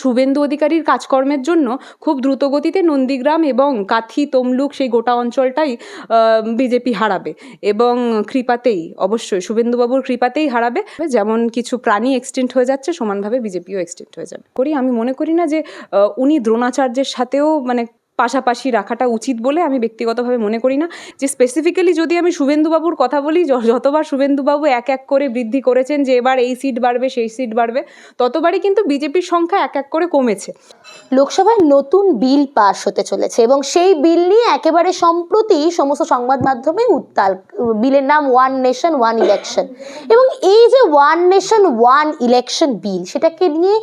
শুভেন্দু অধিকারীর কাজকর্মের জন্য খুব দ্রুতগতিতে নন্দীগ্রাম এবং কাথি, তমলুক সেই গোটা অঞ্চলটাই বিজেপি হারাবে এবং কৃপাতেই, অবশ্যই শুভেন্দুবাবুর কৃপাতেই হারাবে। যেমন কিছু প্রাণী এক্সটেন্ট হয়ে যাচ্ছে, সমানভাবে বিজেপিও এক্সটেন্ট হয়ে যাবে। করি, আমি মনে করি না যে উনি দ্রোণাচার্যের সাথেও মানে পাশাপাশি রাখাটা উচিত বলে আমি ব্যক্তিগতভাবে মনে করি না। যে স্পেসিফিক্যালি যদি আমি শুভেন্দুবাবুর কথা বলি যতবার শুভেন্দুবাবু এক এক করে বৃদ্ধি করেছেন যে এবার এই সিট বাড়বে, সেই সিট বাড়বে, ততবারই কিন্তু বিজেপির সংখ্যা এক এক করে কমেছে। লোকসভায় নতুন বিল পাশ হতে চলেছে এবং সেই বিল নিয়ে একেবারে সম্প্রতি সমস্ত সংবাদ মাধ্যমে উত্তাল, বিলের নাম ওয়ান নেশন ওয়ান ইলেকশন এবং এই যে one nation one election bill, সেটাকে নিয়ে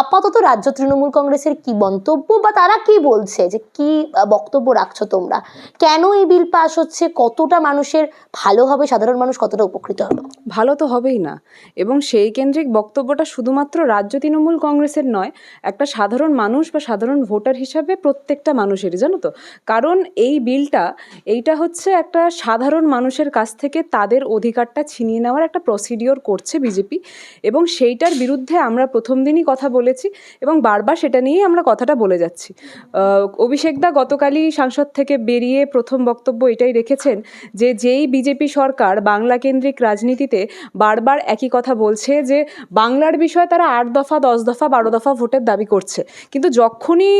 আপাতত রাজ্য তৃণমূল কংগ্রেসের কি মন্তব্য বা তারা কি বলছে? যে কি বক্তব্য রাখছো তোমরা? কেন এই বিল পাশ হচ্ছে? কতটা মানুষের ভালো হবে? সাধারণ মানুষ কতটা উপকৃত হবে? ভালো তো হবেই না। এবং সেই কেন্দ্রিক বক্তব্যটা শুধুমাত্র রাজ্য তৃণমূল কংগ্রেসের নয়, একটা সাধারণ মানুষ বা সাধারণ ভোটার হিসাবে প্রত্যেকটা মানুষেরই জানো তো? কারণ এই বিলটা এইটা হচ্ছে একটা সাধারণ মানুষের কাছ থেকে তাদের অধিকারটা ছিনিয়ে নেওয়ার একটা প্রসিডিওর করছে বিজেপি এবং সেইটার বিরুদ্ধে আমরা প্রথম দিনই কথা বলেছি এবং বারবার সেটা নিয়েই আমরা কথাটা বলে যাচ্ছি। আহ, অভিষেক দা গতকালই সাংসদ থেকে বেরিয়ে প্রথম বক্তব্য এটাই রেখেছেন যে যেই বিজেপি সরকার বাংলা কেন্দ্রিক রাজনীতিতে বারবার একই কথা বলছে যে বাংলার বিষয়ে তারা আট দফা দশ দফা বারো দফা ভোটের দাবি করছে। কিন্তু যখনই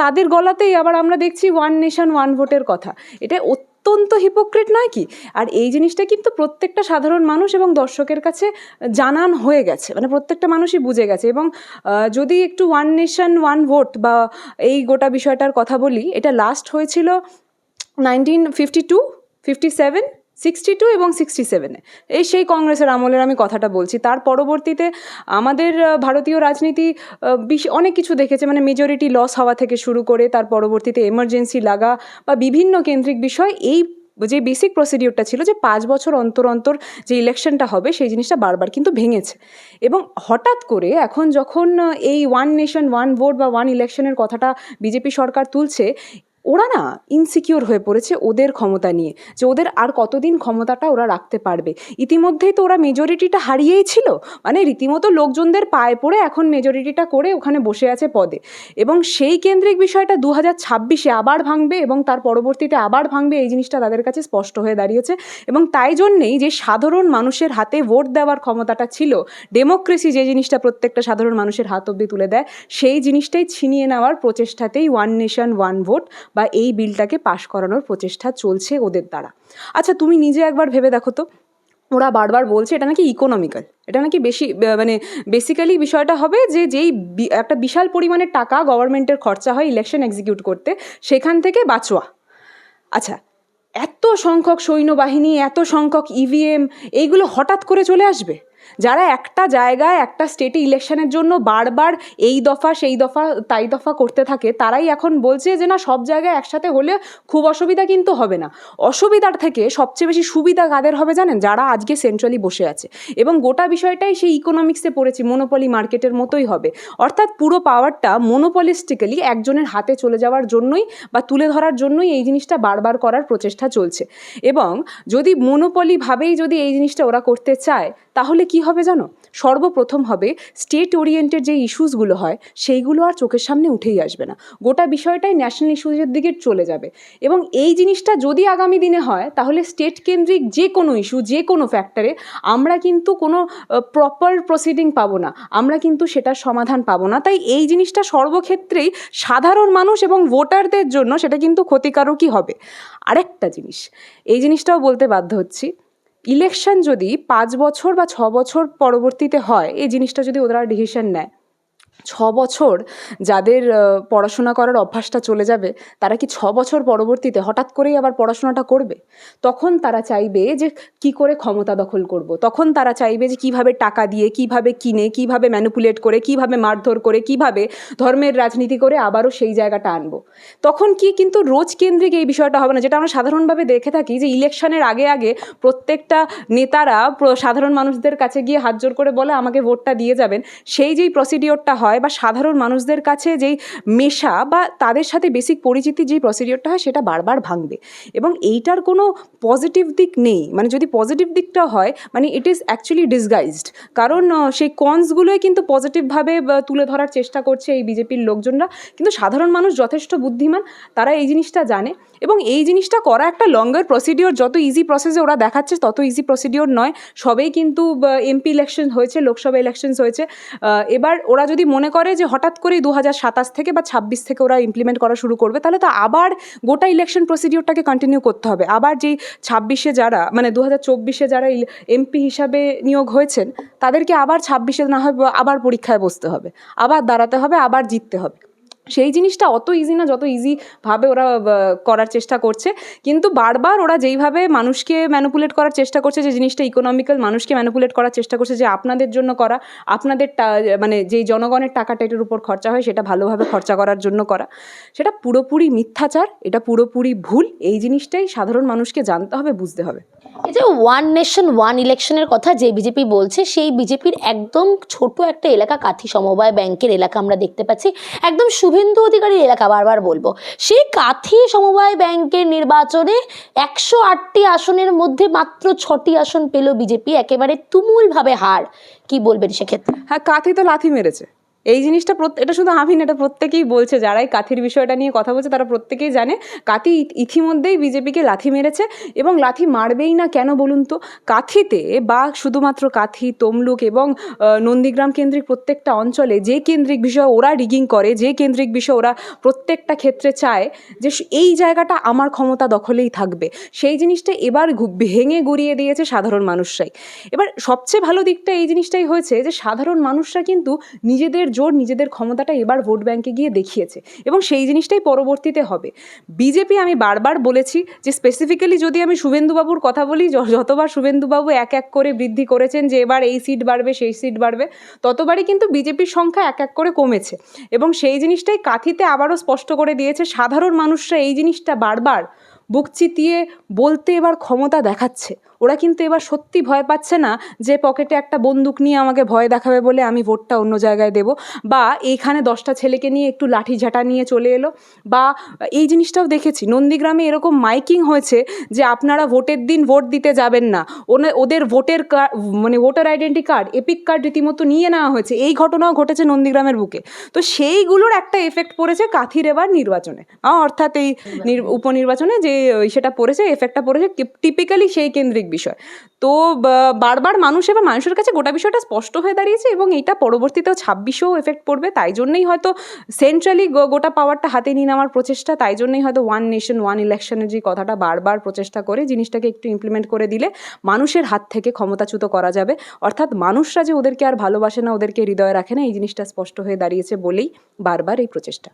তাদের গলাতেই আবার আমরা দেখছি ওয়ান নেশন ওয়ান ভোটের কথা। এটা অত্যন্ত হিপোক্রেট নয় কি? আর এই জিনিসটা কিন্তু প্রত্যেকটা সাধারণ মানুষ এবং দর্শকের কাছে জানান হয়ে গেছে। মানে প্রত্যেকটা মানুষই বুঝে গেছে এবং যদি একটু ওয়ান নেশন ওয়ান ভোট বা এই গোটা বিষয়টার কথা বলি, এটা লাস্ট হয়েছিল nineteen fifty two fifty seven sixty two এবং সিক্সটি সেভেনে এই সেই কংগ্রেসের আমলের আমি কথাটা বলছি। তার পরবর্তীতে আমাদের ভারতীয় রাজনীতি অনেক কিছু দেখেছে। মানে মেজরিটি লস হওয়া থেকে শুরু করে তার পরবর্তীতে এমার্জেন্সি লাগা বা বিভিন্ন কেন্দ্রিক বিষয়, এই যে বেসিক প্রসিডিওরটা ছিল যে পাঁচ বছর অন্তর অন্তর যে ইলেকশনটা হবে, সেই জিনিসটা বারবার কিন্তু ভেঙেছে। এবং হঠাৎ করে এখন যখন এই ওয়ান নেশন ওয়ান ভোট বা ওয়ান ইলেকশনের কথাটা বিজেপি সরকার তুলছে ওরা না ইনসিকিওর হয়ে পড়েছে ওদের ক্ষমতা নিয়ে, যে ওদের আর কতদিন ক্ষমতাটা ওরা রাখতে পারবে। ইতিমধ্যেই তো ওরা মেজরিটিটা হারিয়েই ছিল মানে রীতিমতো লোকজনদের পায়ে পড়ে এখন মেজরিটিটা করে ওখানে বসে আছে পদে। এবং সেই কেন্দ্রিক বিষয়টা দু হাজার ছাব্বিশে আবার ভাঙবে এবং তার পরবর্তীতে আবার ভাঙবে এই জিনিসটা তাদের কাছে স্পষ্ট হয়ে দাঁড়িয়েছে। এবং তাই জন্যেই যে সাধারণ মানুষের হাতে ভোট দেওয়ার ক্ষমতাটা ছিল ডেমোক্রেসি যে জিনিসটা প্রত্যেকটা সাধারণ মানুষের হাত অব্দি তুলে দেয়, সেই জিনিসটাই ছিনিয়ে নেওয়ার প্রচেষ্টাতেই ওয়ান নেশন ওয়ান ভোট বা এই বিলটাকে পাশ করানোর প্রচেষ্টা চলছে ওদের দ্বারা। আচ্ছা তুমি নিজে একবার ভেবে দেখো তো। ওরা বারবার বলছে, এটা নাকি ইকোনমিক্যাল এটা নাকি বেশি মানে বেসিক্যালি বিষয়টা হবে যে যেই একটা বিশাল পরিমাণের টাকা গভর্নমেন্টের খরচা হয় ইলেকশন এক্সিকিউট করতে, সেখান থেকে বাঁচোয়া। আচ্ছা এত সংখ্যক সৈন্যবাহিনী, এত সংখ্যক ইভিএম এইগুলো হঠাৎ করে চলে আসবে? যারা একটা জায়গায়, একটা স্টেটে ইলেকশনের জন্য বারবার এই দফা, সেই দফা, তাই দফা করতে থাকে, তারাই এখন বলছে যে, না, সব জায়গায় একসাথে হলে খুব অসুবিধা কিন্তু হবে না। অসুবিধার থেকে সবচেয়ে বেশি সুবিধা কাদের হবে জানেন? যারা আজকে সেন্ট্রালি বসে আছে। এবং গোটা বিষয়টাই সেই ইকোনমিক্সে পড়েছি মনোপলি মার্কেটের মতোই হবে। অর্থাৎ পুরো পাওয়ারটা মনোপলিস্টিক্যালি একজনের হাতে চলে যাওয়ার জন্যই বা তুলে ধরার জন্যই এই জিনিসটা বারবার করার প্রচেষ্টা চলছে। এবং যদি মনোপলিভাবেই যদি এই জিনিসটা ওরা করতে চায় তাহলে কি হবে জানো? সর্বপ্রথম হবে স্টেট ওরিয়েন্টেড যে ইস্যুসগুলো হয়, সেইগুলো আর চোখের সামনে উঠেই আসবে না। গোটা বিষয়টাই ন্যাশনাল ইস্যুজের দিকে চলে যাবে। এবং এই জিনিসটা যদি আগামী দিনে হয়, তাহলে স্টেট কেন্দ্রিক যে কোনো ইস্যু যে কোনো ফ্যাক্টরে আমরা কিন্তু কোনো প্রপার প্রসিডিং পাবো না। আমরা কিন্তু সেটার সমাধান পাবো না। তাই এই জিনিসটা সর্বক্ষেত্রেই সাধারণ মানুষ এবং ভোটারদের জন্য সেটা কিন্তু ক্ষতিকারকই হবে। আরেকটা জিনিস, এই জিনিসটাও বলতে বাধ্য হচ্ছি। ইলেকশন যদি পাঁচ বছর বা ছ বছর পরবর্তীতে হয়, এই জিনিসটা যদি ওরা ডিসিশন নেয় ছ বছর যাদের পড়াশোনা করার অভ্যাসটা চলে যাবে, তারা কি ছ বছর পরবর্তীতে হঠাৎ করেই আবার পড়াশোনাটা করবে? তখন তারা চাইবে যে কি করে ক্ষমতা দখল করব। তখন তারা চাইবে যে কীভাবে টাকা দিয়ে, কীভাবে কিনে, কীভাবে ম্যানুপুলেট করে, কীভাবে মারধর করে, কীভাবে ধর্মের রাজনীতি করে আবারও সেই জায়গাটা আনব। তখন কি কিন্তু রোজ কেন্দ্রিক এই বিষয়টা হবে না, যেটা আমরা সাধারণভাবে দেখে থাকি যে ইলেকশনের আগে আগে প্রত্যেকটা নেতারা সাধারণ মানুষদের কাছে গিয়ে হাত জোর করে বলে, আমাকে ভোটটা দিয়ে যাবেন। সেই যেই প্রসিডিওরটা হয় হয় বা সাধারণ মানুষদের কাছে যেই মেশা বা তাদের সাথে বেসিক পরিচিতি যেই প্রসিডিওরটা হয় সেটা বারবার ভাঙবে। এবং এইটার কোনো পজিটিভ দিক নেই। মানে যদি পজিটিভ দিকটা হয় মানে ইট ইজ অ্যাকচুয়ালি ডিসগাইজড কারণ সেই কনসগুলোই কিন্তু পজিটিভভাবে তুলে ধরার চেষ্টা করছে এই বিজেপির লোকজনরা। কিন্তু সাধারণ মানুষ যথেষ্ট বুদ্ধিমান, তারা এই জিনিসটা জানে। এবং এই জিনিসটা করা একটা লঙ্গার প্রসিডিওর যত ইজি প্রসেসে ওরা দেখাচ্ছে, তত ইজি প্রসিডিওর নয়। সবেই কিন্তু এমপি ইলেকশন হয়েছে, লোকসভা ইলেকশনস হয়েছে। এবার ওরা যদি মনে করে যে হঠাৎ করেই দু হাজার সাতাশ থেকে বা ছাব্বিশ থেকে ওরা ইমপ্লিমেন্ট করা শুরু করবে, তাহলে তো আবার গোটা ইলেকশন প্রসিডিওরটাকে কন্টিনিউ করতে হবে। আবার যেই ছাব্বিশে যারা মানে দু হাজার চব্বিশে যারা এমপি হিসাবে নিয়োগ হয়েছেন, তাদেরকে আবার ছাব্বিশে না হয় আবার পরীক্ষায় বসতে হবে, আবার দাঁড়াতে হবে, আবার জিততে হবে। সেই জিনিসটা অত ইজি না, যত ইজিভাবে ওরা করার চেষ্টা করছে। কিন্তু বারবার ওরা যেইভাবে মানুষকে ম্যানুপুলেট করার চেষ্টা করছে, যে জিনিসটা ইকোনমিক্যাল মানুষকে ম্যানুপুলেট করার চেষ্টা করছে, যে আপনাদের জন্য করা, আপনাদের মানে যেই জনগণের টাকাটা এটার উপর খরচা হয়, সেটা ভালোভাবে খরচা করার জন্য করা। সেটা পুরোপুরি মিথ্যাচার, এটা পুরোপুরি ভুল, এই জিনিসটাই সাধারণ মানুষকে জানতে হবে, বুঝতে হবে। এই যে ওয়ান নেশন ওয়ান ইলেকশনের কথা যে বিজেপি বলছে, সেই বিজেপির একদম ছোট একটা এলাকা কাথি সমবায় ব্যাংকের এলাকা আমরা দেখতে পাচ্ছি। একদম শুভেন্দু অধিকারীর এলাকা বারবার বলব। সেই কাথি সমবায় ব্যাংকের নির্বাচনে একশো আটটি আসনের মধ্যে মাত্র ছটি আসন পেল বিজেপি একেবারে তুমুলভাবে হার। কি বলবেন সেক্ষেত্রে? হ্যাঁ কাথি তো লাথি মেরেছে। এই জিনিসটা এটা শুধু আমি না এটা প্রত্যেকেই বলছে। যারাই কাথির বিষয়টা নিয়ে কথা বলছে, তারা প্রত্যেকেই জানে। কাথি ইতিমধ্যেই বিজেপিকে লাথি মেরেছে এবং লাথি মারবেই না কেন বলুন তো? কাথিতে বা শুধুমাত্র কাথি, তমলুক এবং নন্দীগ্রাম কেন্দ্রিক প্রত্যেকটা অঞ্চলে যে কেন্দ্রিক বিষয় ওরা রিগিং করে, যে কেন্দ্রিক বিষয় ওরা প্রত্যেকটা ক্ষেত্রে চায় যে এই জায়গাটা আমার ক্ষমতা দখলেই থাকবে। সেই জিনিসটা এবার ভেঙে গড়িয়ে দিয়েছে সাধারণ মানুষরাই। এবার সবচেয়ে ভালো দিকটা এই জিনিসটাই হয়েছে যে সাধারণ মানুষরা কিন্তু নিজেদের জোর নিজেদের ক্ষমতাটা এবার ভোট ব্যাংকে গিয়ে দেখিয়েছে এবং সেই জিনিসটাই পরবর্তীতে হবে। বিজেপি আমি বারবার বলেছি যে স্পেসিফিক্যালি যদি আমি শুভেন্দুবাবুর কথা বলি যতবার শুভেন্দুবাবু এক এক করে বৃদ্ধি করেছেন যে এবার এই সিট বাড়বে, সেই সিট বাড়বে, ততবারই কিন্তু বিজেপির সংখ্যা এক এক করে কমেছে এবং সেই জিনিসটাই কাথিতে আবারও স্পষ্ট করে দিয়েছে। সাধারণ মানুষরা এই জিনিসটা বারবার বুক চিতিয়ে বলতে এবার ক্ষমতা দেখাচ্ছে। ওরা কিন্তু এবার সত্যি ভয় পাচ্ছে না যে পকেটে একটা বন্দুক নিয়ে আমাকে ভয় দেখাবে বলে আমি ভোটটা অন্য জায়গায় দেব। বা এইখানে দশটা ছেলেকে নিয়ে একটু লাঠি ঝাঁটা নিয়ে চলে এলো। বা এই জিনিসটাও দেখেছি নন্দীগ্রামে এরকম মাইকিং হয়েছে যে আপনারা ভোটের দিন ভোট দিতে যাবেন না। ওদের ভোটের মানে voter identity card EPIC card রীতিমতো নিয়ে নেওয়া হয়েছে। এই ঘটনাও ঘটেছে নন্দীগ্রামের বুকে। তো সেইগুলোর একটা এফেক্ট পড়েছে কাথির এবার নির্বাচনে। অর্থাৎ এই নির- উপনির্বাচনে যে সেটা পড়েছে এফেক্টটা পড়েছে। টিপিক্যালি সেই কেন্দ্রিক বিষয়। তো বারবার মানুষ এবার মানুষের কাছে গোটা বিষয়টা স্পষ্ট হয়ে দাঁড়িয়েছে এবং এটা পরবর্তীতেও ছাব্বিশেও এফেক্ট পড়বে। তাই জন্যই হয়তো সেন্ট্রালি গোটা পাওয়ারটা হাতে নিয়ে নেওয়ার প্রচেষ্টা, তাই জন্যই হয়তো ওয়ান নেশন ওয়ান ইলেকশনের যে কথাটা বারবার প্রচেষ্টা করে জিনিসটাকে একটু ইমপ্লিমেন্ট করে দিলে মানুষের হাত থেকে ক্ষমতাচ্যুত করা যাবে। অর্থাৎ মানুষরা যে ওদেরকে আর ভালোবাসে না, ওদেরকে হৃদয়ে রাখে না, এই জিনিসটা স্পষ্ট হয়ে দাঁড়িয়েছে বলেই বারবার এই প্রচেষ্টা।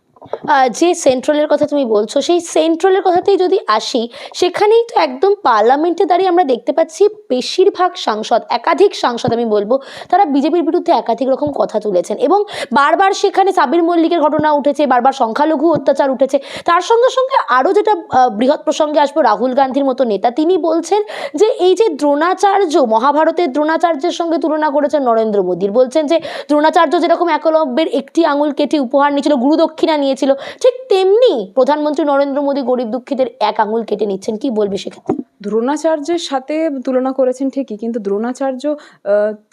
যে সেন্ট্রালের কথা তুমি বলছো, সেই সেন্ট্রালের কথাতেই যদি আসি, সেখানেই তো একদম পার্লামেন্টে দাঁড়িয়ে আমরা দেখতে পাচ্ছি বেশিরভাগ সাংসদ, একাধিক সাংসদ আমি বলব, তারা বিজেপির বিরুদ্ধে একাধিক রকম কথা তুলেছেন এবং বারবার সেখানে সাবির মল্লিকের ঘটনা উঠেছে, বারবার সংখ্যালঘু অত্যাচার উঠেছে। তার সঙ্গে সঙ্গে আরও যেটা বৃহৎ প্রসঙ্গে আসব রাহুল গান্ধীর মতো নেতা, তিনি বলছেন যে এই যে দ্রোণাচার্য, মহাভারতের দ্রোণাচার্যের সঙ্গে তুলনা করেছেন নরেন্দ্র মোদীর। বলছেন যে দ্রোণাচার্য যেরকম একলব্যের একটি আঙুল কেটে উপহার নিয়েছিল গুরুদক্ষিণা নিয়েছিল, ঠিক তেমনি প্রধানমন্ত্রী নরেন্দ্র মোদী গরিব দুঃখীদের এক আঙুল কেটে নিচ্ছেন, কি বলবে সেক্ষেত্রে? দ্রোণাচার্যের সাথে তুলনা করেছেন ঠিকই, কিন্তু দ্রোণাচার্য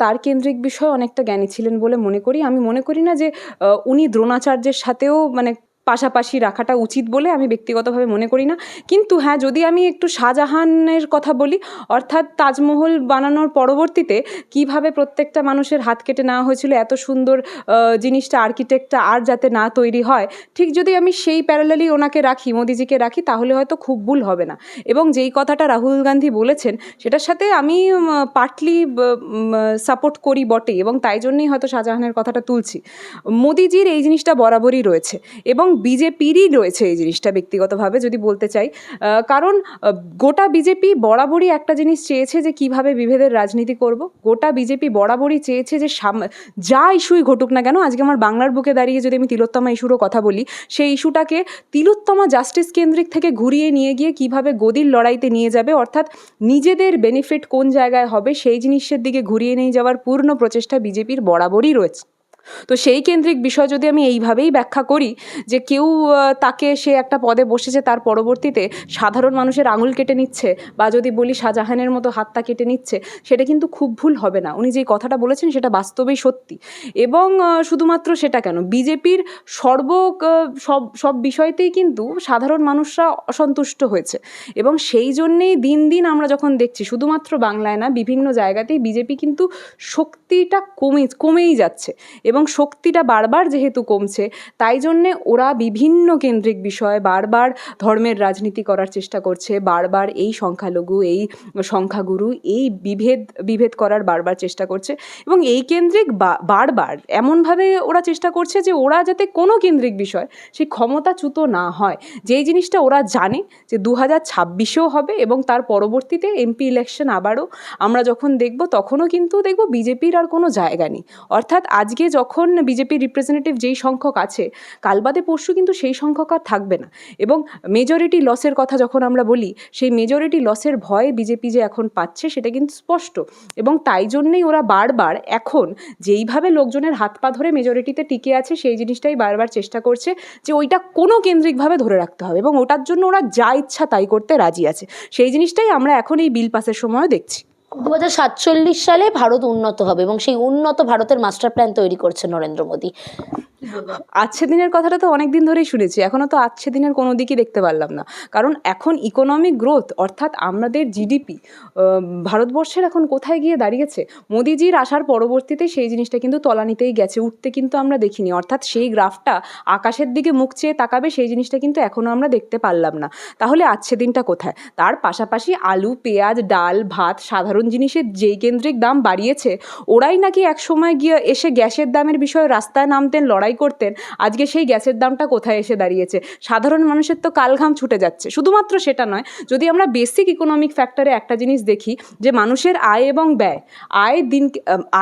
তার কেন্দ্রিক বিষয়ে অনেকটা জ্ঞানী ছিলেন বলে মনে করি। আমি মনে করি না যে উনি দ্রোণাচার্যের সাথেও মানে পাশাপাশি রাখাটা উচিত বলে আমি ব্যক্তিগতভাবে মনে করি না। কিন্তু হ্যাঁ যদি আমি একটু শাহজাহানের কথা বলি, অর্থাৎ তাজমহল বানানোর পরবর্তীতে কীভাবে প্রত্যেকটা মানুষের হাত কেটে নেওয়া হয়েছিল, এত সুন্দর জিনিসটা আর্কিটেক্টটা আর যাতে না তৈরি হয়, ঠিক যদি আমি সেই প্যারালালি ওনাকে রাখি, মোদিজিকে রাখি, তাহলে হয়তো খুব ভুল হবে না। এবং যেই কথাটা রাহুল গান্ধী বলেছেন, সেটার সাথে আমি পার্টলি সাপোর্ট করি বটে এবং তাই জন্যই হয়তো শাহজাহানের কথাটা তুলছি। মোদিজির এই জিনিসটা বরাবরই রয়েছে। এবং বিজেপিরই রয়েছে এই জিনিসটা ব্যক্তিগতভাবে যদি বলতে চাই। কারণ গোটা বিজেপি বরাবরই একটা জিনিস চেয়েছে যে কীভাবে বিভেদের রাজনীতি করব। গোটা বিজেপি বরাবরই চেয়েছে যে সাম- যা ইস্যুই ঘটুক না কেন, আজকে আমার বাংলার বুকে দাঁড়িয়ে যদি আমি তিলোত্তমা ইস্যুরও কথা বলি, সেই ইস্যুটাকে তিলোত্তমা জাস্টিস কেন্দ্রিক থেকে ঘুরিয়ে নিয়ে গিয়ে কীভাবে গদির লড়াইতে নিয়ে যাবে, অর্থাৎ নিজেদের বেনিফিট কোন জায়গায় হবে, সেই জিনিসের দিকে ঘুরিয়ে নিয়ে যাওয়ার পূর্ণ প্রচেষ্টা বিজেপির বরাবরই রয়েছে। তো সেই কেন্দ্রিক বিষয় যদি আমি এইভাবেই ব্যাখ্যা করি যে কেউ তাকে সে একটা পদে বসেছে, তার পরবর্তীতে সাধারণ মানুষের আঙুল কেটে নিচ্ছে বা যদি বলি শাহজাহানের মতো হাতটা কেটে নিচ্ছে, সেটা কিন্তু খুব ভুল হবে না। উনি যেই কথাটা বলেছেন, সেটা বাস্তবেই সত্যি। এবং শুধুমাত্র সেটা কেন? বিজেপির সর্ব সব সব বিষয়তেই কিন্তু সাধারণ মানুষরা অসন্তুষ্ট হয়েছে। এবং সেই জন্যেই দিন দিন আমরা যখন দেখছি, শুধুমাত্র বাংলায় না, বিভিন্ন জায়গাতেই বিজেপি কিন্তু শক্তিটা কমে, কমেই যাচ্ছে। এবং শক্তিটা বারবার যেহেতু কমছে, তাই জন্যে ওরা বিভিন্ন কেন্দ্রিক বিষয় বারবার ধর্মের রাজনীতি করার চেষ্টা করছে, বারবার এই সংখ্যালঘু, এই সংখ্যাগুরু, এই বিভেদ বিভেদ করার বারবার চেষ্টা করছে এবং এই কেন্দ্রিক বারবার এমনভাবে ওরা চেষ্টা করছে যে ওরা যাতে কোনো কেন্দ্রিক বিষয় সেই ক্ষমতাচ্যুত না হয়। যেই জিনিসটা ওরা জানে যে দু হাজার ছাব্বিশেও হবে এবং তার পরবর্তীতে এমপি ইলেকশন আবারও আমরা যখন দেখব তখনও কিন্তু দেখব বিজেপির আর কোনো জায়গা নেই। অর্থাৎ আজকে যখন বিজেপির রিপ্রেজেন্টেটিভ যেই সংখ্যক আছে, কাল বাদে পরশু কিন্তু সেই সংখ্যক আর থাকবে না। এবং মেজরিটি লসের কথা যখন আমরা বলি, সেই মেজরিটি লসের ভয় বিজেপি যে এখন পাচ্ছে সেটা কিন্তু স্পষ্ট। এবং তাই জন্যেই ওরা বারবার এখন যেইভাবে লোকজনের হাত পা ধরে মেজরিটিতে টিকে আছে, সেই জিনিসটাই বারবার চেষ্টা করছে যে ওইটা কোনো কেন্দ্রিকভাবে ধরে রাখতে হবে। এবং ওটার জন্য ওরা যা ইচ্ছা তাই করতে রাজি আছে। সেই জিনিসটাই আমরা এখন এই বিল পাসের সময়ও দেখছি। দু হাজার সাতচল্লিশ সালে ভারত উন্নত হবে এবং সেই উন্নত ভারতের মাস্টার প্ল্যান তৈরি করছে নরেন্দ্র মোদী। আচ্ছে দিনের কথাটা তো অনেক দিন ধরেই শুনেছি এখনও তো আচ্ছে দিনের কোনো দিকই দেখতে পারলাম না। কারণ এখন ইকোনমিক গ্রোথ অর্থাৎ আমাদের জিডিপি ভারতবর্ষের এখন কোথায় গিয়ে দাঁড়িয়েছে, মোদিজির আসার পরবর্তীতে সেই জিনিসটা কিন্তু তলানিতেই গেছে, উঠতে কিন্তু আমরা দেখিনি। অর্থাৎ সেই গ্রাফটা আকাশের দিকে মুখ চেয়ে তাকাবে, সেই জিনিসটা কিন্তু এখনও আমরা দেখতে পারলাম না। তাহলে আচ্ছে দিনটা কোথায়? তার পাশাপাশি আলু, পেঁয়াজ, ডাল, ভাত সাধারণ জিনিসের যেই কেন্দ্রিক দাম বাড়িয়েছে, ওরাই নাকি এক সময় গিয়ে এসে গ্যাসের দামের বিষয়ে রাস্তায় নামতেন, লড়াই করতেন, আজকে সেই গ্যাসের দামটা কোথায় এসে দাঁড়িয়েছে? সাধারণ মানুষের তো কালঘাম ছুটে যাচ্ছে। শুধুমাত্র সেটা নয়, যদি আমরা বেসিক ইকোনমিক ফ্যাক্টরে একটা জিনিস দেখি, যে মানুষের আয় এবং ব্যয়, আয় দিন,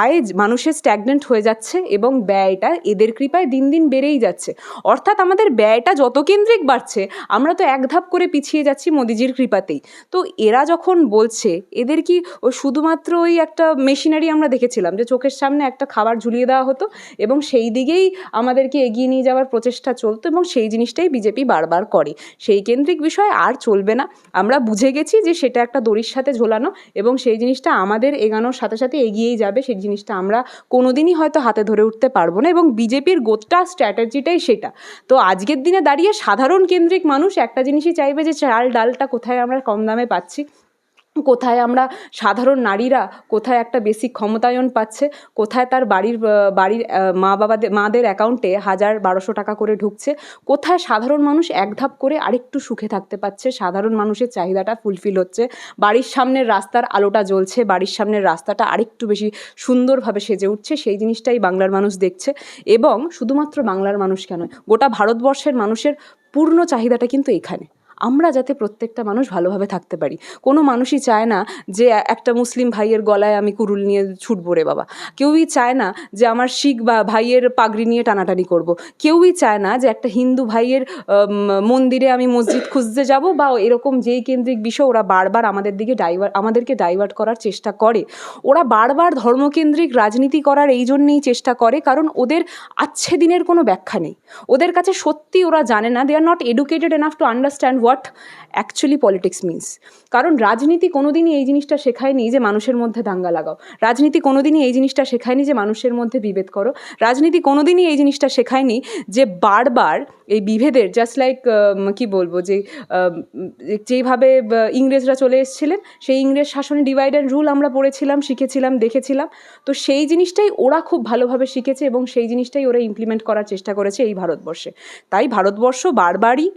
আয় মানুষের স্ট্যাগনেন্ট হয়ে যাচ্ছে এবং ব্যয়টা এদের কৃপায় দিন দিন বেড়েই যাচ্ছে। অর্থাৎ আমাদের ব্যয়টা যত কেন্দ্রিক বাড়ছে, আমরা তো এক ধাপ করে পিছিয়ে যাচ্ছি মোদিজির কৃপাতেই। তো এরা যখন বলছে, এদের কি ও শুধুমাত্র ওই একটা মেশিনারি আমরা দেখেছিলাম যে চোখের সামনে একটা খাবার ঝুলিয়ে দেওয়া হতো এবং সেই দিকেই আমাদেরকে এগিয়ে নিয়ে যাওয়ার প্রচেষ্টা চলতো এবং সেই জিনিসটাই বিজেপি বারবার করে। সেই কেন্দ্রিক বিষয় আর চলবে না। আমরা বুঝে গেছি যে সেটা একটা দড়ির সাথে ঝোলানো এবং সেই জিনিসটা আমাদের এগানোর সাথে সাথে এগিয়েই যাবে। সেই জিনিসটা আমরা কোনোদিনই হয়তো হাতে ধরে উঠতে পারব না এবং বিজেপির গোটা স্ট্র্যাটেজিটাই সেটা। তো আজকের দিনে দাঁড়িয়ে সাধারণ কেন্দ্রিক মানুষ একটা জিনিসই চাইবে যে চাল ডালটা কোথায় আমরা কম দামে পাচ্ছি। কোথায় আমরা সাধারণ নারীরা কোথায় একটা বেসিক ক্ষমতায়ন পাচ্ছে, কোথায় তার বাড়ির বাড়ির মা বাবাদের, মাদের অ্যাকাউন্টে হাজার বারোশো টাকা করে ঢুকছে, কোথায় সাধারণ মানুষ এক ধাপ করে আরেকটু সুখে থাকতে পারছে, সাধারণ মানুষের চাহিদাটা ফুলফিল হচ্ছে, বাড়ির সামনের রাস্তার আলোটা জ্বলছে, বাড়ির সামনের রাস্তাটা আরেকটু বেশি সুন্দরভাবে সেজে উঠছে, সেই জিনিসটাই বাংলার মানুষ দেখছে, এবং শুধুমাত্র বাংলার মানুষ কেন গোটা ভারতবর্ষের মানুষের পূর্ণ চাহিদাটা কিন্তু এখানে। আমরা যাতে প্রত্যেকটা মানুষ ভালোভাবে থাকতে পারি। কোনো মানুষই চায় না যে একটা মুসলিম ভাইয়ের গলায় আমি কুরুল নিয়ে ছুটবো রে বাবা। কেউই চায় না যে আমার শিখ বা ভাইয়ের পাগড়ি নিয়ে টানাটানি করব। কেউই চায় না যে একটা হিন্দু ভাইয়ের মন্দিরে আমি মসজিদ খুঁজতে যাব বা এরকম যেই কেন্দ্রিক বিষয় ওরা বারবার আমাদের দিকে ডাইভার্ট আমাদেরকে ডাইভার্ট করার চেষ্টা করে। ওরা বারবার ধর্মকেন্দ্রিক রাজনীতি করার এই জন্যেই চেষ্টা করে কারণ ওদের আচ্ছে দিনের কোনো ব্যাখ্যা নেই। ওদের কাছে সত্যি ওরা জানে না they are not educated enough to understand what actually politics means কারণ রাজনীতি কোনোদিনই এই জিনিসটা শেখায়নি যে মানুষের মধ্যে দাঙ্গা লাগাও। রাজনীতি কোনোদিনই এই জিনিসটা শেখায়নি যে মানুষের মধ্যে বিভেদ করো। রাজনীতি কোনোদিনই এই জিনিসটা শেখায়নি যে বারবার এই বিভেদের জাস্ট লাইক কি বলব যে আম, যেইভাবে ইংরেজরা চলে এসেছিলেন সেই ইংরেজ শাসনে ডিভাইড অ্যান্ড রুল আমরা পড়েছিলাম শিখেছিলাম দেখেছিলাম। তো সেই জিনিসটাই ওরা খুব ভালোভাবে শিখেছে এবং সেই জিনিসটাই ওরা ইমপ্লিমেন্ট করার চেষ্টা করেছে এই ভারতবর্ষে। তাই ভারতবর্ষ বারবারই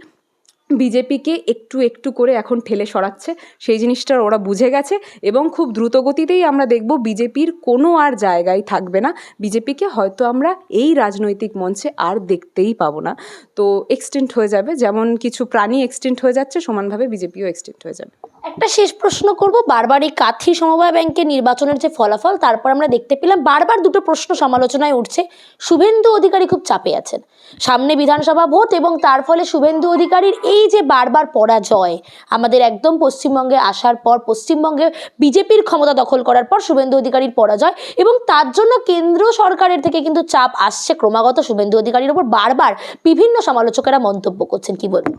বিজেপিকে একটু একটু করে এখন ঠেলে সরাচ্ছে। সেই জিনিসটা ওরা বুঝে গেছে এবং খুব দ্রুত গতিতেই আমরা দেখব বিজেপির কোনো আর জায়গায় থাকবে না। বিজেপিকে হয়তো আমরা এই রাজনৈতিক মঞ্চে আর দেখতেই পাবো না। তো এক্সটেন্ট হয়ে যাবে। যেমন কিছু প্রাণী এক্সটেন্ট হয়ে যাচ্ছে, সমানভাবে বিজেপিও এক্সটেন্ট হয়ে যাবে। একটা শেষ প্রশ্ন করব। বারবার এই কাথি সমবায় ব্যাংকের নির্বাচনের যে ফলাফল, তারপর আমরা দেখতে পেলাম বারবার দুটো প্রশ্ন সমালোচনায় উঠছে। শুভেন্দু অধিকারী খুব চাপে আছেন। সামনে বিধানসভা ভোট এবং তার ফলে শুভেন্দু অধিকারীর এই যে বারবার পরাজয়, আমাদের একদম পশ্চিমবঙ্গে আসার পর, পশ্চিমবঙ্গে বিজেপির ক্ষমতা দখল করার পর শুভেন্দু অধিকারীর পরাজয় এবং তার জন্য কেন্দ্র সরকারের থেকে কিন্তু চাপ আসছে। ক্রমাগত শুভেন্দু অধিকারীর উপর বারবার বিভিন্ন সমালোচকেরা মন্তব্য করছেন। কি বলবেন?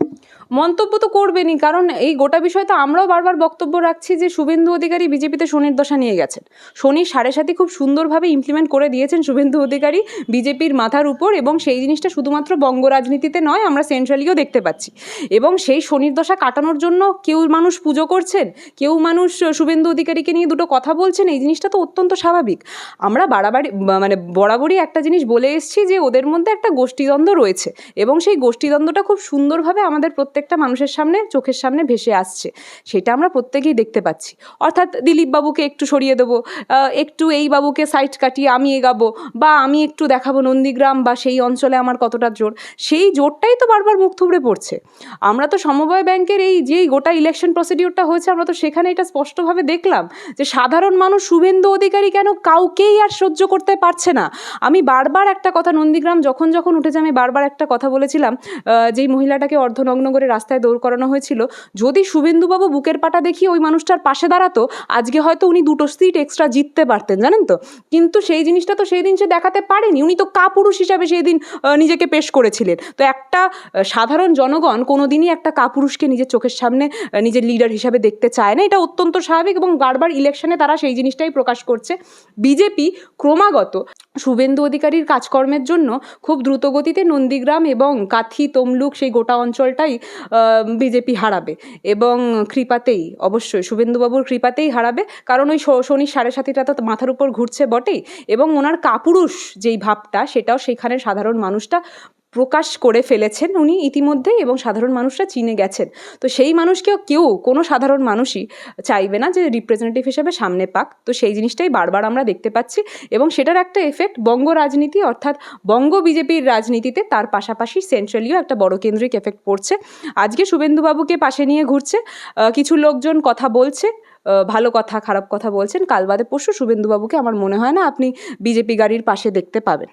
মন্তব্য তো করবেনই, কারণ এই গোটা বিষয় তো আমরাও বারবার বক্তব্য রাখছি যে শুভেন্দু অধিকারী বিজেপিতে শনির দশা নিয়ে গেছেন। শনি সাড়ে সাথে খুব সুন্দরভাবে ইমপ্লিমেন্ট করে দিয়েছেন শুভেন্দু অধিকারী বিজেপির মাথার উপর এবং সেই জিনিসটা শুধুমাত্র বঙ্গ রাজনীতিতে নয়, আমরা সেন্ট্রালিও দেখতে পাচ্ছি। এবং সেই শনির দশা কাটানোর জন্য কেউ মানুষ পুজো করছেন, কেউ মানুষ শুভেন্দু অধিকারীকে নিয়ে দুটো কথা বলছেন, এই জিনিসটা তো অত্যন্ত স্বাভাবিক। আমরা বাড়াবাড়ি মানে বরাবরই একটা জিনিস বলে এসেছি যে ওদের মধ্যে একটা গোষ্ঠীদ্বন্দ্ব রয়েছে এবং সেই গোষ্ঠীদ্বন্দ্বটা খুব সুন্দরভাবে আমাদের প্রত্যেকটা মানুষের সামনে, চোখের সামনে ভেসে আসছে। সেটা আমরা প্রত্যেকেই দেখতে পাচ্ছি। অর্থাৎ দিলীপ বাবুকে একটু সরিয়ে দেবো একটু এই বাবুকে সাইড কাটিয়ে আমি এগাবো, বা আমি একটু দেখাবো নন্দীগ্রাম বা সেই অঞ্চলে আমার কতটা জোর। সেই জোরটাই তো বারবার মুখ থুবড়ে পড়ছে। আমরা তো সমবায় ব্যাংকের এই যেই গোটা ইলেকশন প্রসিডিওরটা হয়েছে, আমরা তো সেখানে এটা স্পষ্টভাবে দেখলাম যে সাধারণ মানুষ শুভেন্দু অধিকারী কেন কাউকেই আর সহ্য করতে পারছে না। আমি বারবার একটা কথা নন্দীগ্রাম যখন যখন উঠেছে, আমি বারবার একটা কথা বলেছিলাম যেই মহিলাটাকে অর্ধনগ্ন করে রাস্তায় দৌড় করানো হয়েছিল, যদি শুভেন্দুবাবু বুকের পাটা দেখিয়ে ওই মানুষটার পাশে দাঁড়াতো, আজকে হয়তো উনি দুটো সিট এক্সট্রা জিততে পারতেন, জানেন তো? কিন্তু সেই জিনিসটা তো সেই দিন সে দেখাতে পারেনি, উনি তো কাপুরুষ হিসাবে সেই দিন নিজেকে পেশ করেছিলেন। তো একটা সাধারণ জনগণ কোনো দিনই একটা কাপুরুষকে নিজের চোখের সামনে নিজের লিডার হিসাবে দেখতে চায় না। এটা অত্যন্ত স্বাভাবিক এবং বারবার ইলেকশনে তারা সেই জিনিসটাই প্রকাশ করছে। বিজেপি ক্রমাগত শুভেন্দু অধিকারীর কাজকর্মের জন্য খুব দ্রুতগতিতে নন্দীগ্রাম এবং কাথি, তমলুক সেই গোটা অঞ্চলটাই বিজেপি হারাবে এবং কৃপাতেই অবশ্যই। শুভেন্দুবাবুর কৃপাতেই হারাবে, কারণ ওই শ- শনির সাড়ে সাতিটা তো মাথার উপর ঘুরছে বটেই। এবং ওনার কাপুরুষ যেই ভাবটা, সেটাও সেখানে সাধারণ মানুষটা প্রকাশ করে ফেলেছেন উনি ইতিমধ্যেই এবং সাধারণ মানুষরা চিনে গেছেন। তো সেই মানুষকেও কেউ, কোনো সাধারণ মানুষই চাইবে না যে রিপ্রেজেন্টেটিভ হিসেবে সামনে পাক। তো সেই জিনিসটাই বারবার আমরা দেখতে পাচ্ছি এবং সেটার একটা এফেক্ট বঙ্গ রাজনীতি অর্থাৎ বঙ্গ বিজেপির রাজনীতিতে তার পাশাপাশি সেন্ট্রালিও একটা বড় কেন্দ্রিক এফেক্ট পড়ছে। আজকে শুভেন্দুবাবুকে পাশে নিয়ে ঘুরছে কিছু লোকজন কথা বলছে ভালো কথা, খারাপ কথা বলছেন। কাল বাদে পরশু শুভেন্দুবাবুকে আমার মনে হয় না আপনি বিজেপি গাড়ির পাশে দেখতে পাবেন।